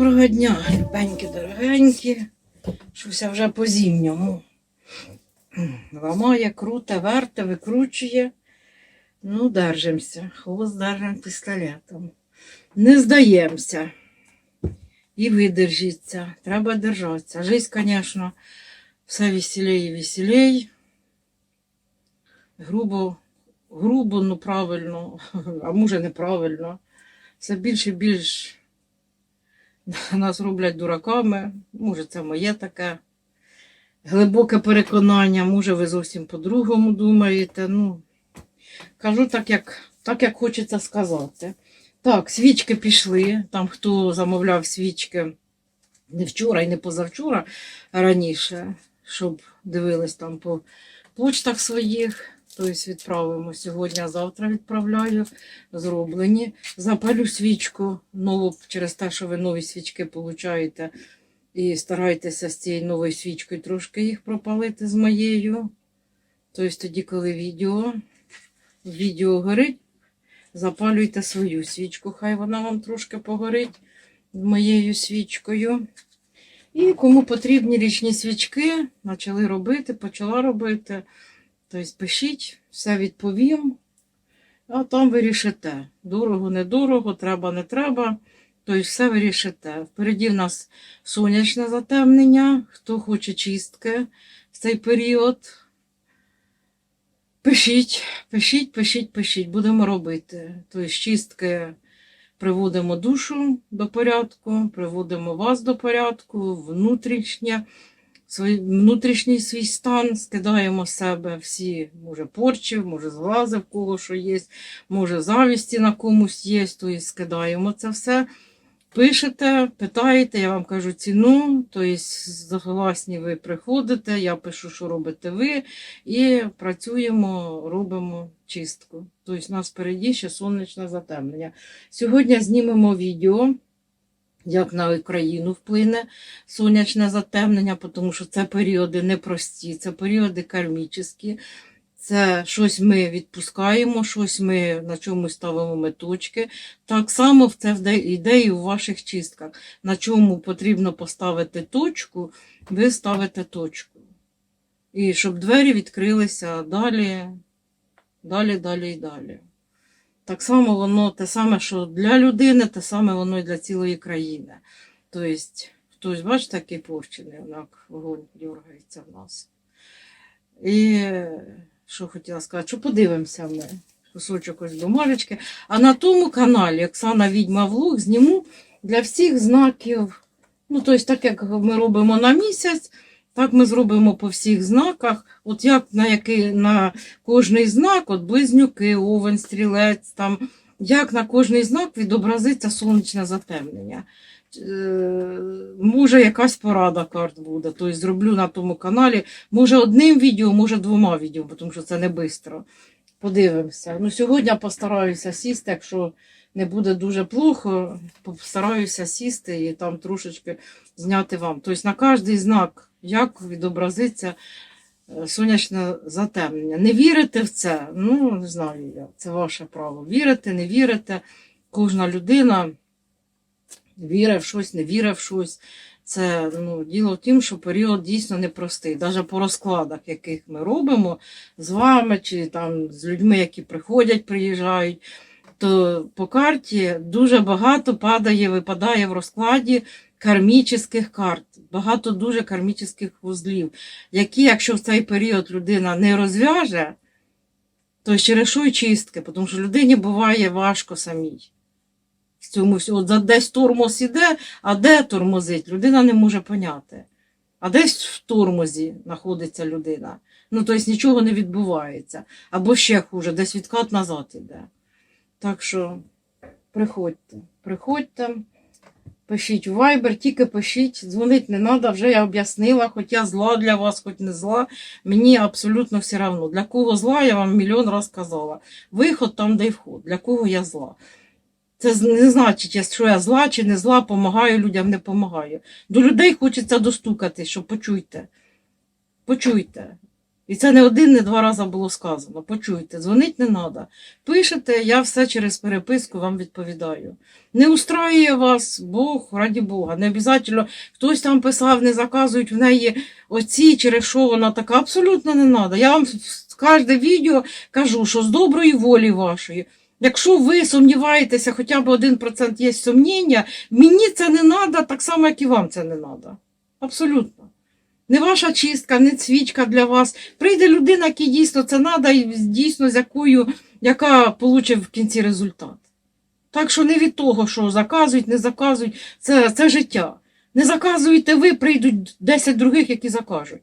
Доброго дня, любенькі, дорогенькі. Щося вже по зімньому. Ламає, круте, верте, викручує. Ну, держимося. Хвост держим пістолетом. Не здаємося. І видержіться. Треба держатися. Жизнь, звісно, все веселей і веселей. Грубо, грубо, ну правильно, а може неправильно. Все більше і більш нас роблять дураками. Може, це моє таке глибоке переконання, може, ви зовсім по-другому думаєте. Ну, кажу так, як, так, як хочеться сказати. Так, свічки пішли. Там хто замовляв свічки не вчора і не позавчора, раніше, щоб дивились там по почтах своїх. Тобто відправимо сьогодні, а завтра відправляю. Зроблені. Запалю свічку нову через те, що ви нові свічки получаєте. І старайтеся з цією новою свічкою трошки їх пропалити з моєю. Тобто тоді, коли відео, відео горить, запалюйте свою свічку. Хай вона вам трошки погорить з моєю свічкою. І кому потрібні річні свічки, почали робити, почала робити. Тобто пишіть, все відповім, а там вирішите. Дорого, недорого, треба, не треба. Тобто все вирішите. Впереді в нас сонячне затемнення. Хто хоче чистки в цей період. Пишіть, пишіть, пишіть, пишіть, будемо робити. Тобто чистки приводимо душу до порядку, приводимо вас до порядку, внутрішнє свій, внутрішній свій стан, скидаємо з себе всі, може, порчі, може, зглази в кого що є, може, завісті на комусь є, то скидаємо це все. Пишете, питаєте, я вам кажу ціну, тобто согласні ви приходите, я пишу, що робите ви, і працюємо, робимо чистку. Тобто у нас впереді ще сонячне затемнення. Сьогодні знімемо відео як на Україну вплине сонячне затемнення, тому що це періоди непрості, це періоди кармічні. Це щось ми відпускаємо, щось ми на чомусь ставимо меточки. Так само це вде- йде і у ваших чистках. На чому потрібно поставити точку, ви ставите точку. І щоб двері відкрилися далі, далі, далі і далі. Так само воно те саме, що для людини, те саме воно і для цілої країни. Тобто, хтось, бачите, такий порчений, як вогонь дергається в нас. І що хотіла сказати, що подивимося ми кусочок ось бумажечки. А на тому каналі Оксана Відьма Влог зніму для всіх знаків. Ну, тобто, так як ми робимо на місяць, так ми зробимо по всіх знаках. От як на який на кожний знак, от близнюки, овен, стрілець, там, як на кожний знак відобразиться сонячне затемнення. Е, Може, якась порада карт буде. Тобто зроблю на тому каналі. Може, одним відео, може двома відео, тому що це не швидко. Подивимося. Ну, сьогодні постараюся сісти, якщо не буде дуже плохо, постараюся сісти і там трошечки зняти вам. Тобто на кожний знак, як відобразиться е, сонячне затемнення. Не вірите в це? Ну, не знаю я. Це ваше право. Вірите, не вірите. Кожна людина вірить в щось, не вірить в щось. Це ну, діло в тім, що період дійсно непростий. Навіть по розкладах, яких ми робимо з вами, чи там з людьми, які приходять, приїжджають, то по карті дуже багато падає, випадає в розкладі кармічних карт. Багато дуже кармічних вузлів, які, якщо в цей період людина не розв'яже, то через що й чистки, тому що людині буває важко самій. В цьому. От десь тормоз іде, а де тормозить, людина не може поняти. А десь в тормозі знаходиться людина. Ну, тобто нічого не відбувається. Або ще хуже, десь відкат назад іде. Так що приходьте, приходьте, пишіть Viber, тільки пишіть, дзвонити не треба, вже я об'яснила, хоч я зла для вас, хоч не зла. Мені абсолютно все одно. Для кого зла, я вам мільйон раз казала. Виход там, де й вход. Для кого я зла. Це не значить, що я зла чи не зла, помагаю людям, не помагаю. До людей хочеться достукати, що почуйте. Почуйте. І це не один, не два рази було сказано. Почуйте, дзвонить не треба. Пишете, я все через переписку вам відповідаю. Не устраює вас Бог, раді Бога. Не обов'язково хтось там писав, не заказують в неї оці, через що вона така. Абсолютно не треба. Я вам в кожне відео кажу, що з доброї волі вашої. Якщо ви сумніваєтеся, хоча б 1% є сумніння, мені це не треба, так само, як і вам це не треба. Абсолютно. Не ваша чистка, не свічка для вас. Прийде людина, якій дійсно це треба, і дійсно з якою, яка получить в кінці результат. Так що не від того, що заказують, не заказують, це, це життя. Не заказуєте ви, прийдуть 10 других, які закажуть.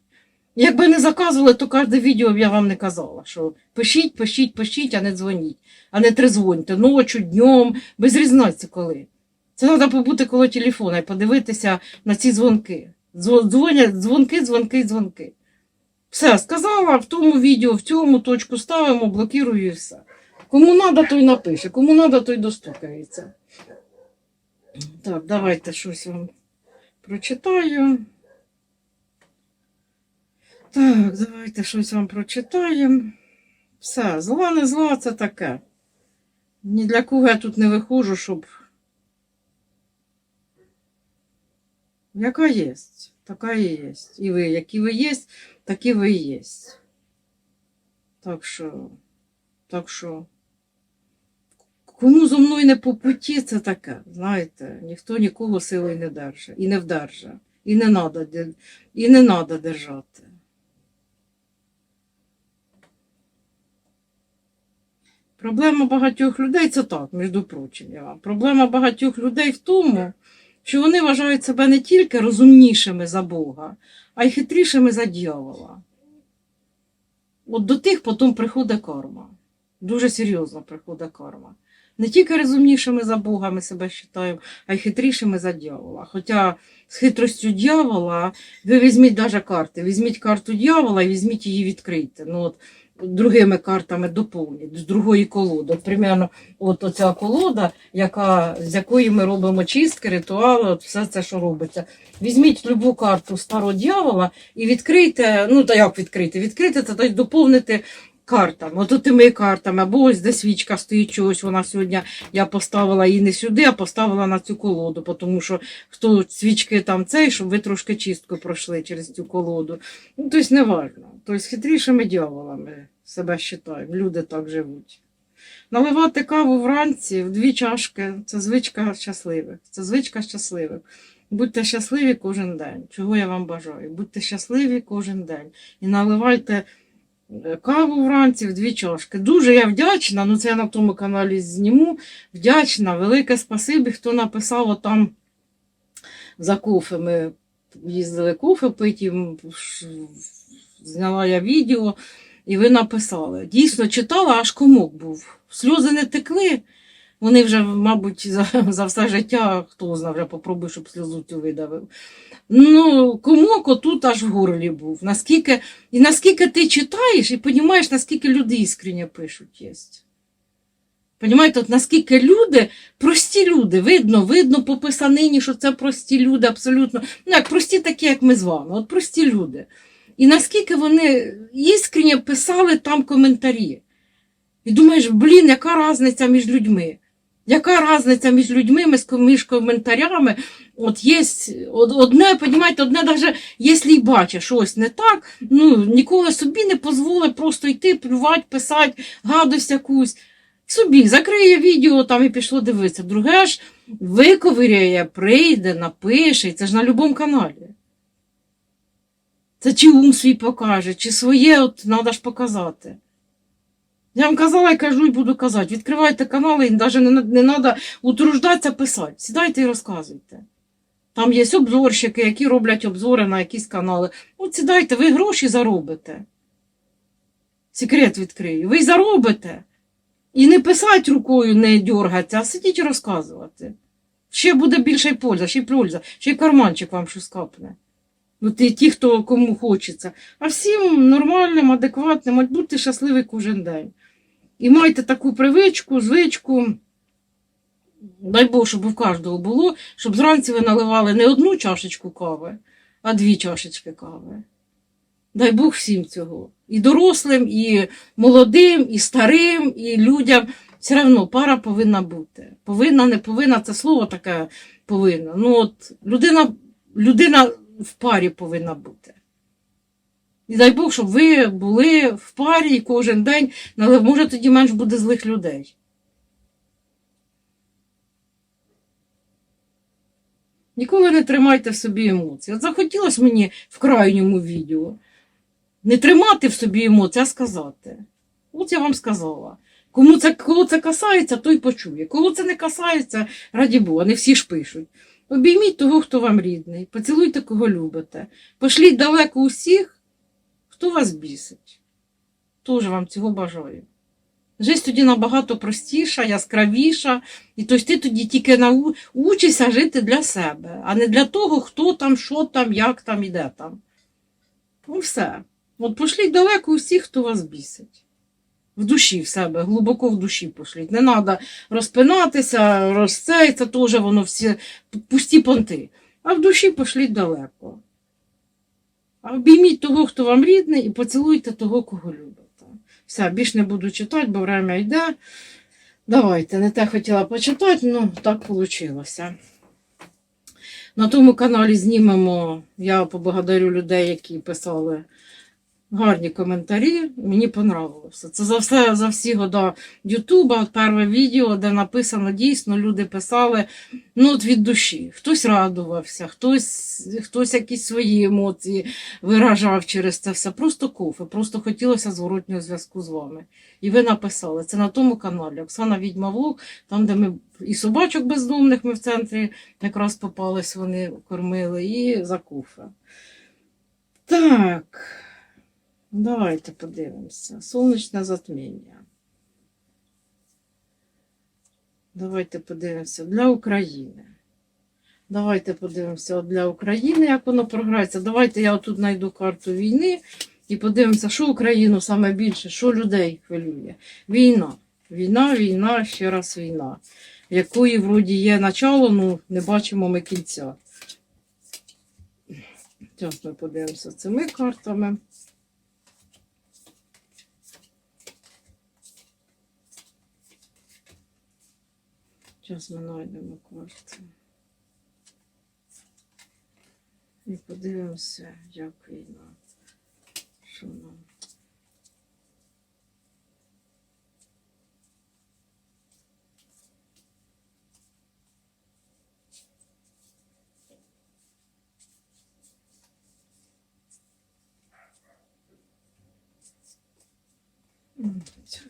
Якби не заказували, то кожне відео б я вам не казала, що пишіть, пишіть, пишіть, а не дзвоніть, а не трезвоньте ночі, днем, без різниці коли. Це треба побути коло телефона і подивитися на ці дзвонки. Дзвон- Дзвонять дзвонки, дзвонки, дзвонки. Все, сказала в тому відео, в цьому точку ставимо, блокірую і все. Кому треба, той напише, кому треба, той достукається. Так, давайте щось вам прочитаю. Так, давайте щось вам прочитаємо. Все, зла не зла, це таке. Ні для кого я тут не виходжу, щоб. Яка є, така і є. І ви, які ви є, такі ви є. Так що, так що, кому зо мною не по путі, це таке. Знаєте, ніхто нікого силою не держить і не вдерже. І не надо, і не надо держати. Проблема багатьох людей це так, між прочим, я вам. Проблема багатьох людей в тому, що вони вважають себе не тільки розумнішими за Бога, а й хитрішими за дьявола. От до тих потім приходить карма. Дуже серйозно приходить карма. Не тільки розумнішими за Бога ми себе вважаємо, а й хитрішими за дьявола. Хоча з хитростю дьявола ви візьміть навіть карти, візьміть карту дьявола і візьміть її відкрийте. Ну, от, другими картами доповнюють з другої колоди. Примерно, от оця колода, яка, з якої ми робимо чистки, ритуали, от все це, що робиться. Візьміть любу карту старого дьявола і відкрийте, ну та як відкрити? Відкрити тобто доповнити картами, от тими картами, або ось де свічка стоїть чогось, вона сьогодні, я поставила її не сюди, а поставила на цю колоду, тому що хто свічки там цей, щоб ви трошки чистку пройшли через цю колоду. Ну, тобто не важно. Тобто хитрішими дьяволами себе вважаємо, люди так живуть. Наливати каву вранці в дві чашки це звичка щасливих. Це звичка щасливих. Будьте щасливі кожен день. Чого я вам бажаю? Будьте щасливі кожен день. І наливайте каву вранці в дві чашки. Дуже я вдячна, ну це я на тому каналі зніму. Вдячна, велике спасибі, хто написав отам за кофе. Ми їздили кофе пити, зняла я відео, і ви написали. Дійсно, читала, аж комок був. Сльози не текли. Вони вже, мабуть, за, за все життя, хто знає, вже попробуй, щоб сльозу цю видавив. Ну, комок отут аж в горлі був. Наскільки, і наскільки ти читаєш і розумієш, наскільки люди іскренне пишуть єсть. Понімаєте, от наскільки люди, прості люди, видно, видно по писанині, що це прості люди, абсолютно. Ну, як прості такі, як ми з вами, от прості люди. І наскільки вони іскренне писали там коментарі. І думаєш, блін, яка різниця між людьми? Яка різниця між людьми, між коментарями? От є одне, понімаєте, одне навіть, якщо й бачиш щось не так, ну ніколи собі не дозволить просто йти, плювати, писати, гадость якусь. Собі закриє відео там і пішло дивитися. Друге ж виковиряє, прийде, напише, і це ж на будь-якому каналі. Це чи ум свій покаже, чи своє от треба ж показати. Я вам казала і кажу, і буду казати. Відкривайте канали, і навіть не, треба утруждатися писати. Сідайте і розказуйте. Там є обзорщики, які роблять обзори на якісь канали. От сідайте, ви гроші заробите. Секрет відкрию. Ви заробите. І не писати рукою, не дергатися, а сидіть і розказувати. Ще буде більше польза, ще й польза, ще й карманчик вам щось капне. Ну, ті, ті, хто кому хочеться. А всім нормальним, адекватним, будьте щасливі кожен день. І майте таку привичку, звичку. Дай Бог, щоб у кожного було, щоб зранці ви наливали не одну чашечку кави, а дві чашечки кави. Дай Бог всім цього. І дорослим, і молодим, і старим, і людям. Все одно пара повинна бути. Повинна, не повинна, це слово таке повинна. Ну от людина, людина в парі повинна бути. І дай Бог, щоб ви були в парі кожен день, але може тоді менш буде злих людей. Ніколи не тримайте в собі емоції. От захотілося мені в крайньому відео не тримати в собі емоції, а сказати. От я вам сказала. Кому це, кого це касається, той почує. Кого це не касається, раді Бога, не всі ж пишуть. Обійміть того, хто вам рідний, поцілуйте, кого любите. Пошліть далеко усіх, хто вас бісить. Тоже вам цього бажаю. Життя тоді набагато простіша, яскравіша, і тобто ти тоді тільки нау... учишся жити для себе, а не для того, хто там, що там, як там і де там. Ну все. От пошліть далеко усіх, хто вас бісить. В душі в себе, глибоко в душі пошліть. Не треба розпинатися, розцей, це теж воно всі пусті понти. А в душі пошліть далеко. Обійміть того, хто вам рідний, і поцілуйте того, кого любите. Все, більш не буду читати, бо время йде. Давайте, не те хотіла почитати, ну так вийшло. На тому каналі знімемо, я поблагодарю людей, які писали гарні коментарі. Мені понравилося. Це за все за всі года Ютуба, перше відео, де написано дійсно, люди писали ну, от від душі. Хтось радувався, хтось, хтось якісь свої емоції виражав через це все. Просто кофе, просто хотілося зворотнього зв'язку з вами. І ви написали. Це на тому каналі. Оксана Відьма Влог, там, де ми і собачок бездомних ми в центрі якраз попались, вони кормили, і за кофе. Так. Давайте подивимося. Сонячне затміння. Давайте подивимося для України. Давайте подивимося для України, як воно програється. Давайте я отут знайду карту війни і подивимося, що Україну саме більше, що людей хвилює. Війна. Війна, війна, ще раз війна. Якої вроді є начало, ну не бачимо ми кінця. Зараз ми подивимося цими картами. Зараз ми знайдемо карту. І подивимося, як війна. Що нам. М, Цю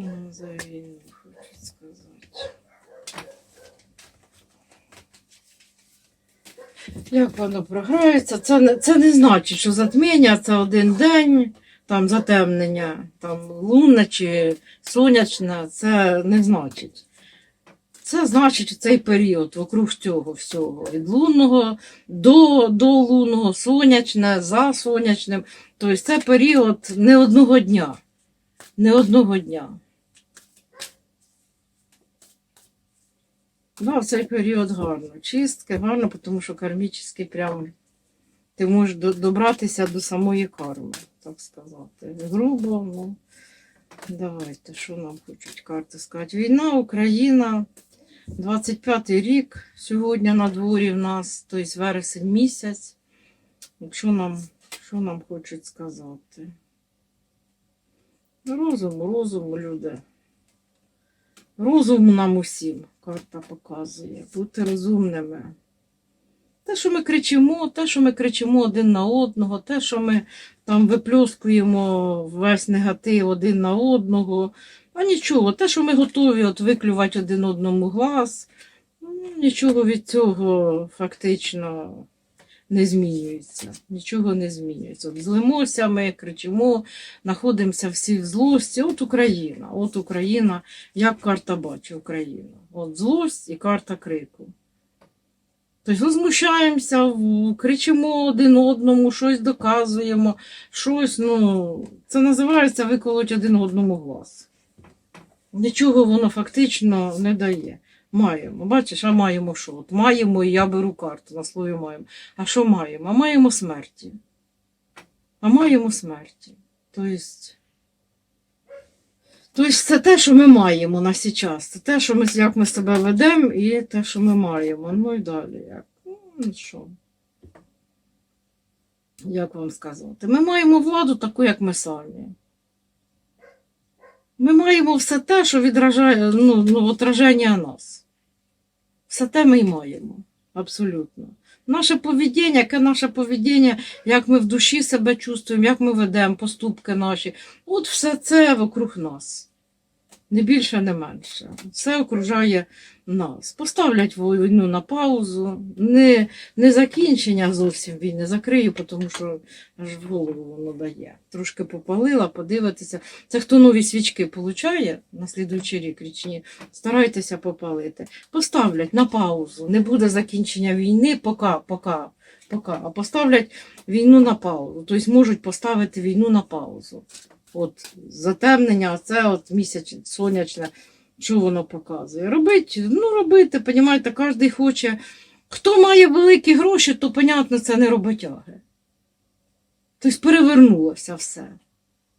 візьму. Що нам за сказати? Як воно програється? Це не, це не значить, що затміння це один день, там затемнення, там лунне чи сонячне, це не значить. Це значить цей період вокруг цього всього. Від лунного до, до лунного, сонячне, за сонячним. Тобто це період не одного дня. Не одного дня. Да, в цей період гарно. Чистки, гарно, тому що кармічний прям ти можеш добратися до самої карми, так сказати. Грубо, ну. Давайте, що нам хочуть карти сказати? Війна, Україна, 25-й рік. Сьогодні на дворі в нас, тобто вересень місяць. Що нам, що нам хочуть сказати? Розум, розум, люди. Розум нам усім карта показує. Бути розумними. Те, що ми кричимо, те, що ми кричимо один на одного, те, що ми там випльоскуємо весь негатив один на одного. А нічого, те, що ми готові от виклювати один одному глаз, ну, нічого від цього фактично не змінюється. Нічого не змінюється. От злимося ми, кричимо, знаходимося всі в злості. От Україна, от Україна, як карта бачить Україну. От злость і карта крику. Тобто возмущаємося, в- кричимо один одному, щось доказуємо, щось, ну, це називається виколоть один одному глаз. нічого воно фактично не дає. Маємо. Бачиш, а маємо що? От маємо, і я беру карту на слові маємо. А що маємо? А маємо смерті. А маємо смерті. Тобто, тобто це те, що ми маємо на сейчас. Це те, що ми, як ми себе ведемо, і те, що ми маємо. Ну і далі. Як? Ну, що? Як вам сказати? Ми маємо владу таку, як ми самі. Ми маємо все те, що відражає ну, ну, отраження нас. Все те ми й маємо. Абсолютно. Наше поведіння, яке наше поведіння, як ми в душі себе чувствуємо, як ми ведемо, поступки наші. От все це вокруг нас. Не більше, не менше. Все окружає нас. Поставлять війну на паузу. Не, не закінчення зовсім війни, закрию, тому що аж в голову воно дає. Трошки попалила, подивитися. Це хто нові свічки получає на слідуючий рік річні, старайтеся попалити. Поставлять на паузу. Не буде закінчення війни, поки, поки, поки. А поставлять війну на паузу. Тобто можуть поставити війну на паузу. От затемнення, це от місяць сонячне, що воно показує. Робить, ну робити, понімаєте, кожен хоче. Хто має великі гроші, то, понятно, це не роботяги. Тобто перевернулося все.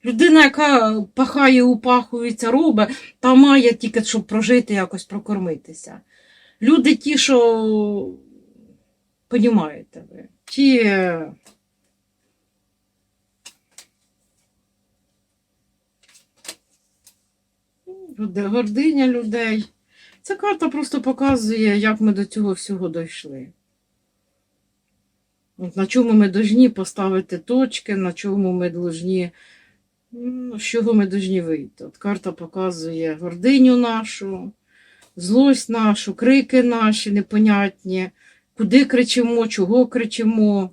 Людина, яка пахає, упахується, робить, та має тільки, щоб прожити, якось прокормитися. Люди ті, що, понімаєте ви, ті. Люди- гординя людей. Ця карта просто показує, як ми до цього всього дійшли. От на чому ми повинні поставити точки, на чому ми повинні, ну, з чого ми повинні вийти. От карта показує гординю нашу, злость нашу, крики наші непонятні, куди кричимо, чого кричимо.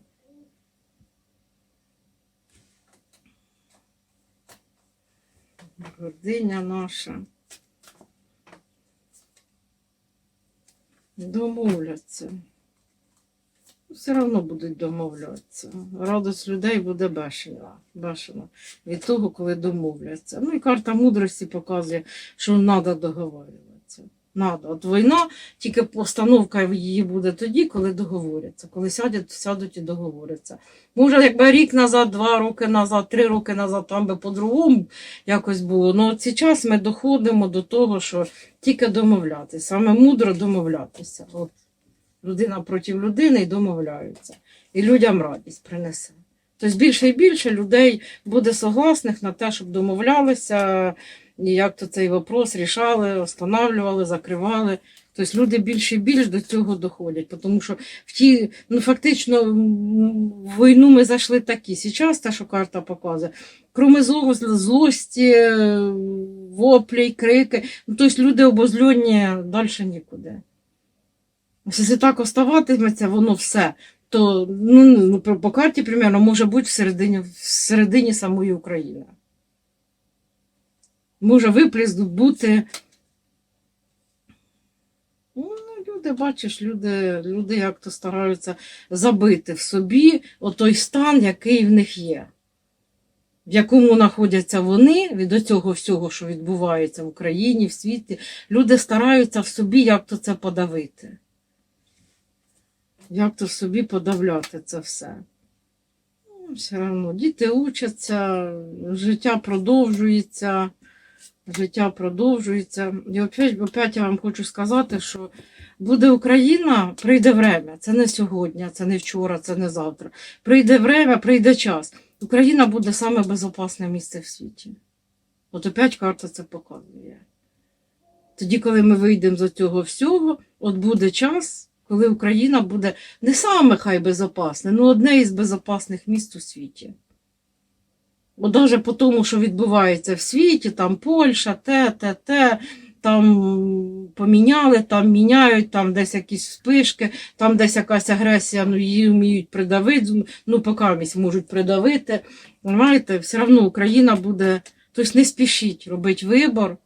Гординя наша. Домовляться. Все одно будуть домовлятися. Радость людей буде бешена, бешена від того, коли домовляться. Ну і карта мудрості показує, що треба договорюватися. Надо. От війна, тільки постановка її буде тоді, коли договоряться. Коли сядуть, сядуть і договоряться. Може, якби рік назад, два роки назад, три роки назад, там би по-другому якось було. Ну от зараз ми доходимо до того, що тільки домовлятися. Саме мудро домовлятися. От людина проти людини і домовляються. І людям радість принесе. Тобто більше і більше людей буде согласних на те, щоб домовлялися, і як то цей вопрос рішали, встановлювали, закривали. Тобто люди більше і більше до цього доходять, тому що в ті, ну фактично в війну ми зайшли такі. Зараз те, що карта показує, кроме злого, злості, е, воплі, крики, ну, тобто люди обозльонні далі нікуди. Якщо так оставатиметься, воно все, то ну, ну, по по карті, примерно, може бути всередині, всередині самої України. Може виплеск бути. Ну, люди, бачиш, люди, люди як то стараються забити в собі отой стан, який в них є, в якому знаходяться вони від цього всього, що відбувається в Україні, в світі. Люди стараються в собі як то це подавити. Як то в собі подавляти це все. Ну, все одно діти учаться, життя продовжується, життя продовжується. І опять, опять я вам хочу сказати, що буде Україна, прийде время. Це не сьогодні, це не вчора, це не завтра. Прийде время, прийде час. Україна буде саме безпечне місце в світі. От опять карта це показує. Тоді, коли ми вийдемо з цього всього, от буде час, коли Україна буде не саме хай безопасне, але одне із безпечних міст у світі. Бо навіть по тому, що відбувається в світі, там Польща, те, те, те, там поміняли, там міняють, там десь якісь вспишки, там десь якась агресія, ну її вміють придавити, ну покамість можуть придавити. Знаєте, все одно Україна буде, тобто не спішіть робити вибор.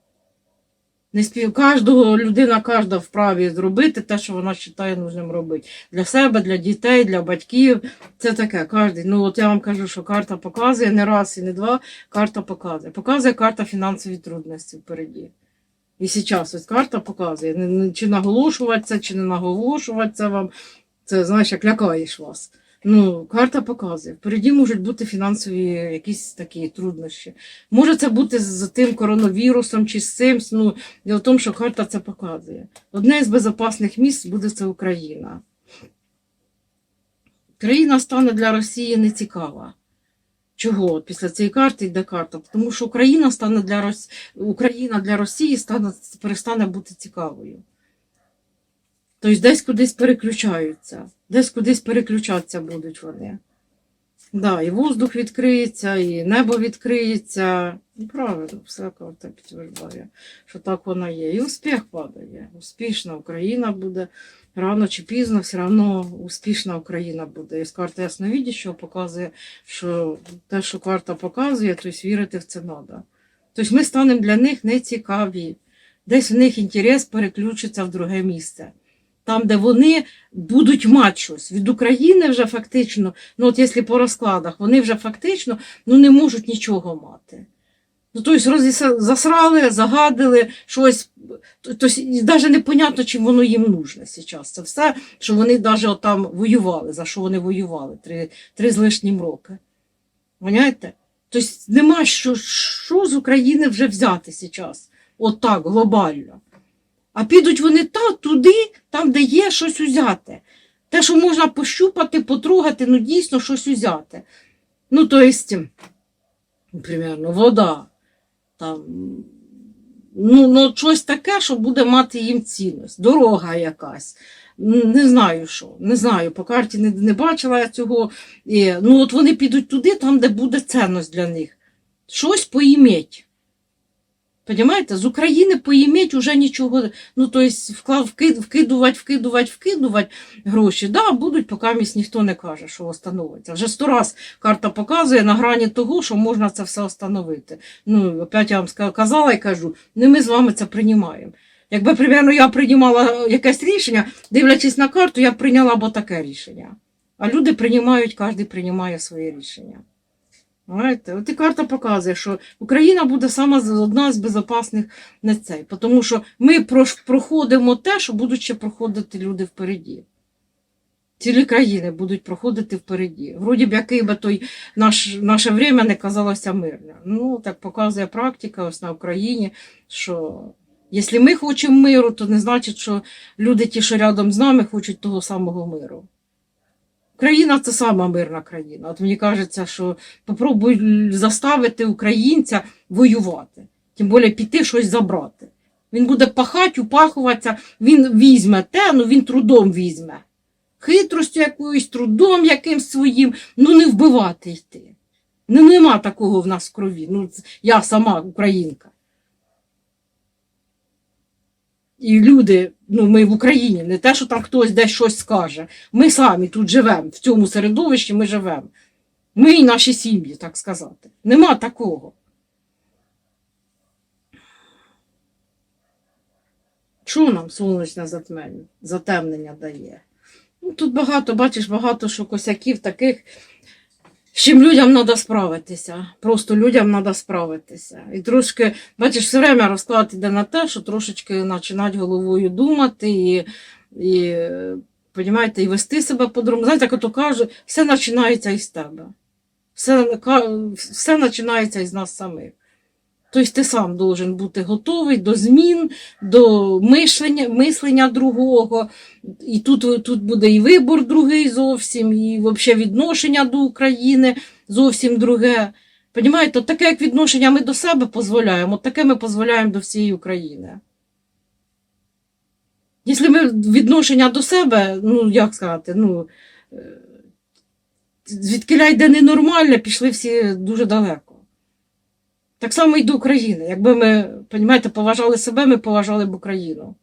Не спів... Кожного людина кожна вправі зробити те, що вона вважає нужним робити. Для себе, для дітей, для батьків. Це таке. Кожен. Ну, от я вам кажу, що карта показує не раз і не два. Карта показує. Показує карта фінансові трудності впереді. І зараз ось карта показує, чи наголошуватися, чи не наголошуватися вам. Це, знаєш, як лякаєш вас. Ну, карта показує. Впереді можуть бути фінансові якісь такі труднощі. Може це бути з тим коронавірусом чи з цим. Ну, діло в тому, що карта це показує. Одне з безпечних місць буде це Україна. Країна стане для Росії нецікава. Чого? Після цієї карти йде карта. Тому що Україна стане для Рос... Україна для Росії стане, перестане бути цікавою. Тобто десь кудись переключаються, десь кудись переключатися будуть вони. Да, і воздух відкриється, і небо відкриється. І правильно, все карта підтверджує, що так воно є. І успіх падає. Успішна Україна буде. Рано чи пізно, все одно успішна Україна буде. І з карти ясновідящого показує, що те, що карта показує, тобто вірити в це треба. Тобто ми станемо для них нецікаві. Десь в них інтерес переключиться в друге місце. Там, де вони будуть мати щось. Від України вже фактично, ну от якщо по розкладах, вони вже фактично ну, не можуть нічого мати. Ну, тобто розіса- засрали, загадили щось. Тобто, навіть непонятно, чим воно їм нужне зараз. Це все, що вони навіть там воювали, за що вони воювали три, три з лишнім роки. Поняєте? Тобто нема що, що з України вже взяти зараз. От так, глобально. А підуть вони та, туди, там, де є щось узяти. Те, що можна пощупати, потрогати, ну дійсно щось узяти. Ну, то есть, примерно, вода. Там, ну, ну, щось таке, що буде мати їм цінність. Дорога якась. Не знаю що. Не знаю, по карті не, не бачила я цього. Ну, от вони підуть туди, там, де буде цінність для них. Щось поїметь. Понимаєте, з України поїметь уже нічого. Ну, то есть, вклав, вкид, вкидувати, вкидувати, вкидувати гроші. Да, будуть, поки місць ніхто не каже, що встановиться. Вже сто раз карта показує на грані того, що можна це все встановити. Ну, опять я вам ска- казала і кажу, не ми з вами це приймаємо. Якби, примерно, я приймала якесь рішення, дивлячись на карту, я б прийняла б таке рішення. А люди приймають, кожен приймає своє рішення. Знаєте, от і карта показує, що Україна буде сама одна з безпечних не цей. Тому що ми проходимо те, що будуть ще проходити люди впереді. Цілі країни будуть проходити впереді. Вроді б, який би той наш, наше время не казалося мирне. Ну, так показує практика ось на Україні, що якщо ми хочемо миру, то не значить, що люди, ті, що рядом з нами, хочуть того самого миру. Україна це сама мирна країна. От мені кажеться, що попробуй заставити українця воювати, тим більше піти щось забрати. Він буде пахати, упахуватися, він візьме те, ну він трудом візьме. Хитростю якоюсь, трудом якимсь своїм, ну не вбивати йти. Ну, нема такого в нас в крові. Ну, я сама українка. І люди, ну ми в Україні, не те, що там хтось десь щось скаже. Ми самі тут живемо, в цьому середовищі ми живемо. Ми і наші сім'ї, так сказати. Нема такого. Що нам сонячне затемнення, дає? Ну, тут багато, бачиш, багато що косяків таких, з чим людям треба справитися. Просто людям треба справитися. І трошки, бачиш, все время розклад іде на те, що трошечки починати головою думати і, і, понімаєте, і вести себе по-другому. Знаєте, як ото кажуть, все починається із тебе. Все, все починається із нас самих. Тобто ти сам должен бути готовий до змін, до мишлення, мислення другого. І тут, тут буде і вибор другий зовсім, і взагалі відношення до України зовсім друге. Понімаєте, таке, як відношення ми до себе дозволяємо, таке ми дозволяємо до всієї України. Якщо ми відношення до себе, ну як сказати, ну, е, звідкиля йде ненормальне, пішли всі дуже далеко. Так само і до України. Якби ми, понімаєте, поважали себе, ми поважали б Україну.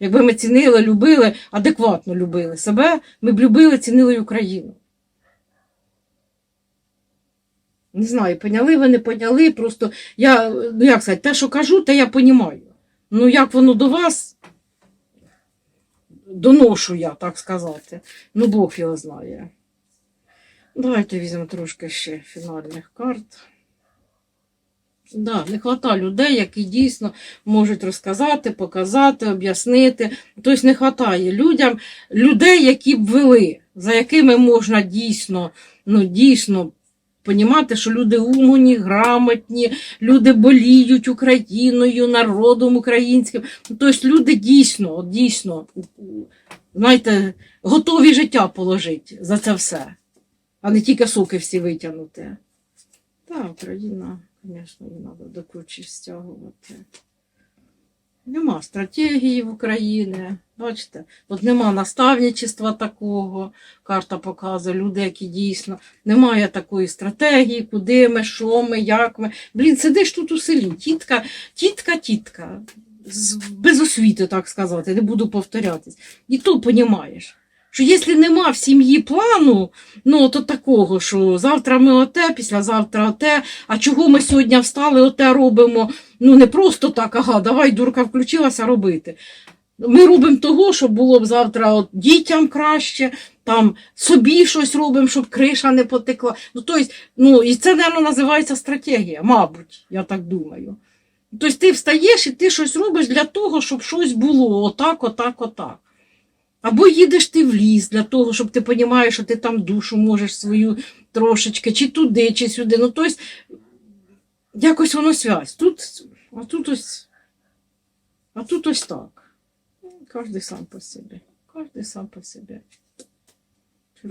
Якби ми цінили, любили, адекватно любили себе, ми б любили, цінили й Україну. Не знаю, поняли ви, не поняли. Просто я, ну як сказати, те, що кажу, те я понімаю. Ну, як воно до вас, доношу я, так сказати. Ну, Бог його знає. Давайте візьмемо трошки ще фінальних карт. Да, не вистачає людей, які дійсно можуть розказати, показати, об'яснити. Тобто не вистачає людям людей, які б вели, за якими можна дійсно, ну дійсно понімати, що люди умні, грамотні, люди боліють Україною, народом українським. Тобто люди дійсно, дійсно, знаєте, готові життя положити за це все, а не тільки соки всі витягнути. Так, Україна, звісно, треба до кучі стягувати. Нема стратегії в Україні. Бачите, от нема наставничества такого. Карта показує люди, які дійсно немає такої стратегії, куди ми, що ми, як ми. Блін, сидиш тут у селі, тітка, тітка, тітка. Без освіти, так сказати, не буду повторятись. І то понімаєш, що якщо нема в сім'ї плану, ну то такого, що завтра ми оте, післязавтра оте, а чого ми сьогодні встали, оте робимо. Ну не просто так, ага, давай дурка включилася робити. Ми робимо того, щоб було б завтра от, дітям краще, там собі щось робимо, щоб криша не потекла. Ну, тобто, ну, і це, мабуть, називається стратегія, мабуть, я так думаю. Тобто ти встаєш і ти щось робиш для того, щоб щось було отак, отак, отак. Або їдеш ти в ліс для того, щоб ти розумієш, що ти там душу можеш свою трошечки, чи туди, чи сюди. Ну, тобто, якось воно связь. Тут, а тут ось, а тут ось так. Ну, Кожен сам по собі. Кожен сам по собі.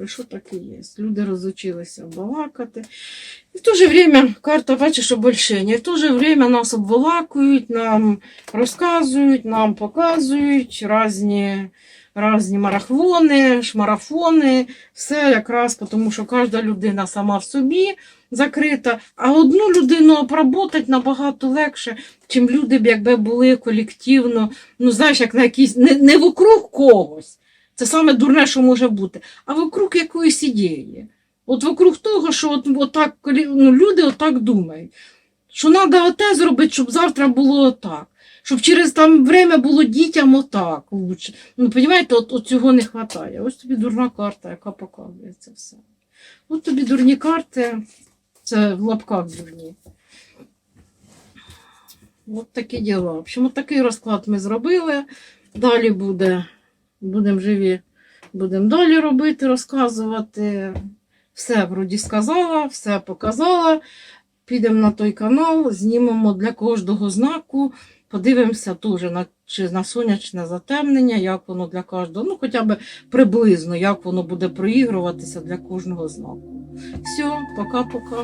Що так і є. Люди розучилися балакати. І в то же время карта бачиш обольщення. І в то же время нас обволакують, нам розказують, нам показують різні, різні марафони, шмарафони. Все якраз тому, що кожна людина сама в собі закрита, а одну людину обработати набагато легше, чим люди б якби були колективно, ну знаєш, як на якійсь не, не вокруг когось. Це саме дурне, що може бути, а вокруг якоїсь ідеї. От вокруг того, що от, отак, ну, люди отак думають, що треба оте зробити, щоб завтра було отак. Щоб через там время було дітям отак лучше. Ну, розумієте, от, от цього не вистачає. Ось тобі дурна карта, яка показує це все. От тобі дурні карти, це в лапках дурні. От такі діла. В общем, от такий розклад ми зробили. Далі буде, будемо живі, будемо далі робити, розказувати. Все вроді сказала, все показала. Підемо на той канал, знімемо для кожного знаку, подивимося дуже на, чи на сонячне затемнення, як воно для кожного, ну хоча б приблизно, як воно буде проігруватися для кожного знаку. Все, пока-пока.